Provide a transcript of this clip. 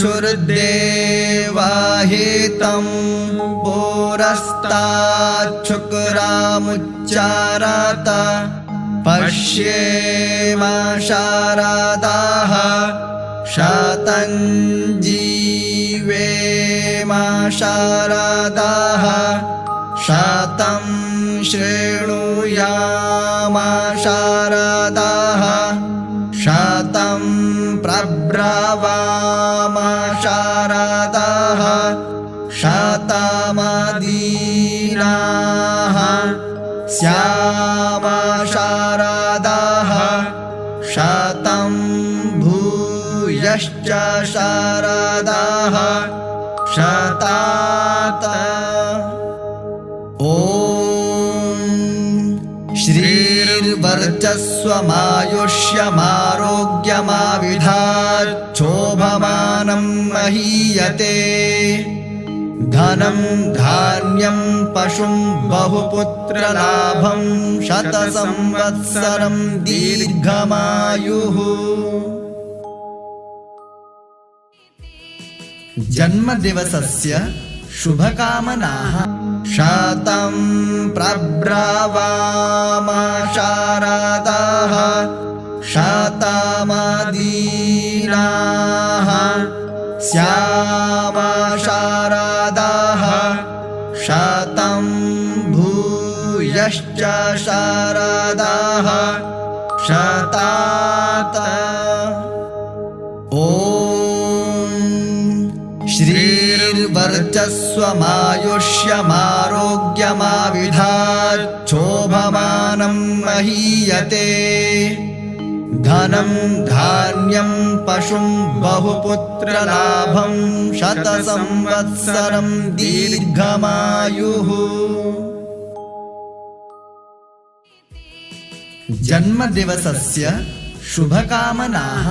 चक्षुर्देवाहितं पुरस्ताच्छुक्रामुच्चारात पश्येमा शारदाः शतं जीवेमा शारदाः शतं शारदाः शतं प्रब्रवामा शारदाः शतमदीनाः स्यामा शारदाः शतं भूयश्च शारदाः शतात। ॐ श्रीर्वर्चस्वमायुष्यमारोग्यमाविधाच्छोभमानं महीयते। धनं धान्यं पशुं बहुपुत्रलाभं शतसंवत्सरं दीर्घमायुः। जन्मदिवसस्य शुभकामनाः। शतं प्रब्रवामा स्यामा शारदाः शतं भूयश्च शारदाः शतात ॐ श्रीर्वर्चस्वमायुष्यमारोग्यमाविधाच्छोभमानं महीयते धनं धान्यं पशुं बहुपुत्रलाभं शतसंवत्सरं दीर्घमायुः। जन्मदिवसस्य शुभकामनाः